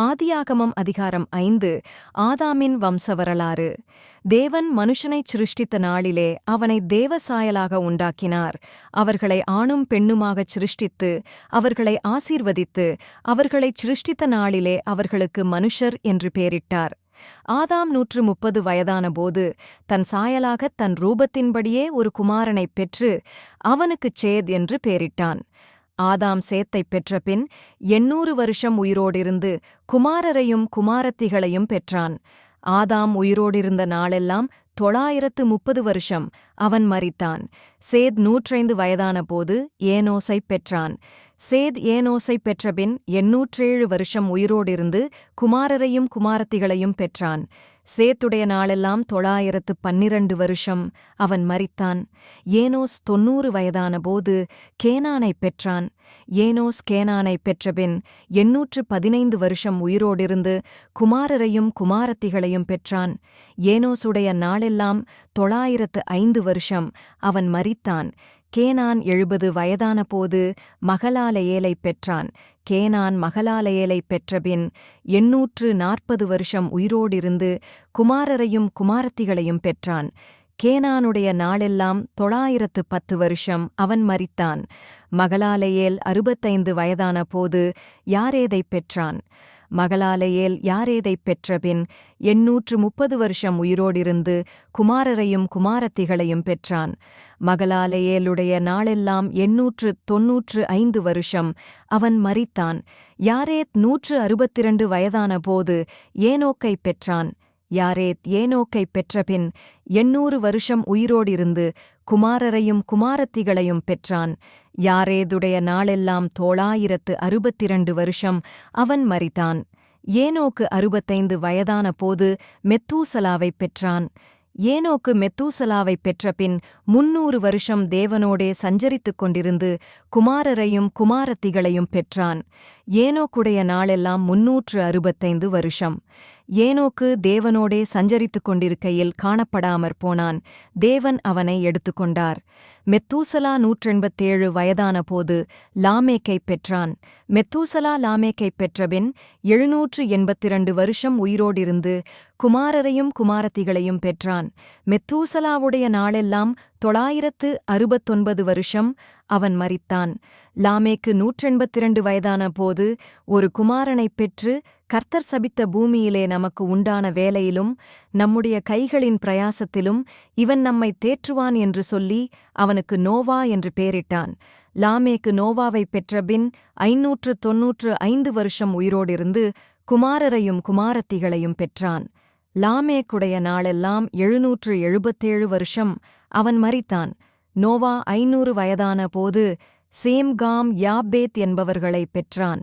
ஆதியாகமம் அதிகாரம் ஐந்து ஆதாமின் வம்ச வரலாறு தேவன் மனுஷனைச் சிருஷ்டித்த நாளிலே அவனை தேவசாயலாக உண்டாக்கினார். அவர்களை ஆணும் பெண்ணுமாகச் சிருஷ்டித்து அவர்களை ஆசீர்வதித்து அவர்களைச் சிருஷ்டித்த நாளிலே அவர்களுக்கு மனுஷர் என்று பெயரிட்டார். ஆதாம் நூற்று முப்பது வயதானபோது தன் சாயலாகத் தன் ரூபத்தின்படியே ஒரு குமாரனைப் பெற்று அவனுக்குச் சேத் என்று பெயரிட்டான். ஆதாம் சேத்தைப் பெற்றபின் எண்ணூறு வருஷம் உயிரோடிருந்து குமாரரையும் குமாரத்திகளையும் பெற்றான். ஆதாம் உயிரோடிருந்த நாளெல்லாம் தொள்ளாயிரத்து முப்பது வருஷம் அவன் மறித்தான் சேத் நூற்றைந்து வயதானபோது ஏனோசைப் பெற்றான். சேத் ஏனோசைப் பெற்றபின் எண்ணூற்றேழு வருஷம் உயிரோடிருந்து குமாரரையும் குமாரத்திகளையும் பெற்றான். சேத்துடைய நாளெல்லாம் தொளாயிரத்து பன்னிரண்டு வருஷம் அவன் மறித்தான் ஏனோஸ் தொன்னூறு வயதானபோது கேனானைப் பெற்றான். ஏனோஸ் கேனானைப் பெற்றபின் எண்ணூற்று பதினைந்து வருஷம் உயிரோடிருந்து குமாரரையும் குமாரத்திகளையும் பெற்றான். ஏனோசுடைய நாளெல்லாம் தொள்ளாயிரத்து ஐந்து வருஷம் அவன் மரித்தான் கேனான் எழுபது வயதானபோது மகளாலயேலைப் பெற்றான். கேனான் மகளாலயேலை பெற்றபின் எண்ணூற்று நாற்பது வருஷம் உயிரோடிருந்து குமாரரையும் குமாரத்திகளையும் பெற்றான். கேனானுடைய நாளெல்லாம் தொள்ளாயிரத்து பத்து வருஷம் அவன் மரித்தான் மகளாலயேல் அறுபத்தைந்து வயதான போது யாரேதைப் பெற்றான்? மகளாலயேல் யாரேதைப் பெற்றபின் எண்ணூற்று முப்பது வருஷம் உயிரோடிருந்து குமாரரையும் குமாரத்திகளையும் பெற்றான். மகளாலையேலுடைய நாளெல்லாம் எண்ணூற்று தொன்னூற்று ஐந்து வருஷம் அவன் மறித்தான் யாரேத் நூற்று அறுபத்திரண்டு வயதான போது ஏனோக்கைப் பெற்றான். யாரேத் ஏனோக்கைப் பெற்றபின் எண்ணூறு வருஷம் உயிரோடிருந்து குமாரரையும் குமாரத்திகளையும் பெற்றான். யாரேதுடைய நாளெல்லாம் தோளாயிரத்து அறுபத்திரண்டு வருஷம் அவன் மறித்தான் ஏனோக்கு அறுபத்தைந்து வயதான போது மெத்தூசலாவைப் பெற்றான். ஏனோக்கு மெத்தூசலாவைப் பெற்றபின் முன்னூறு வருஷம் தேவனோடே சஞ்சரித்துக் கொண்டிருந்து குமாரரையும் குமாரத்திகளையும் பெற்றான். ஏனோக்குடைய நாளெல்லாம் முன்னூற்று அறுபத்தைந்து வருஷம். ஏனோக்கு தேவனோடே சஞ்சரித்துக் கொண்டிருக்கையில் காணப்படாமற் போனான். தேவன் அவனை எடுத்துக்கொண்டார். மெத்தூசலா நூற்றெண்பத்தேழு வயதான போது லாமேக்கைப் பெற்றான். மெத்தூசலா லாமேக்கைப் பெற்றபின் எழுநூற்று எண்பத்திரண்டு வருஷம் உயிரோடிருந்து குமாரரையும் குமாரத்திகளையும் பெற்றான். மெத்தூசலாவுடைய நாளெல்லாம் தொள்ளாயிரத்து அறுபத்தொன்பது வருஷம் அவன் மரித்தான். லாமேக்கு நூற்றெண்பத்திரண்டு வயதான போது ஒரு குமாரனைப் பெற்று கர்த்தர் சபித்த பூமியிலே நமக்கு உண்டான வேலையிலும் நம்முடைய கைகளின் பிரயாசத்திலும் இவன் நம்மை தேற்றுவான் என்று சொல்லி அவனுக்கு நோவா என்று பெயரிட்டான். லாமேக்கு நோவாவைப் பெற்றபின் ஐநூற்று தொன்னூற்று ஐந்து வருஷம் உயிரோடிருந்து குமாரரையும் குமாரத்திகளையும் பெற்றான். லாமேக்குடைய நாளெல்லாம் எழுநூற்று எழுபத்தேழு வருஷம். அவன் மறித்தான் நோவா ஐநூறு வயதான போது சேம்காம் யாபேத் என்பவர்களைப் பெற்றான்.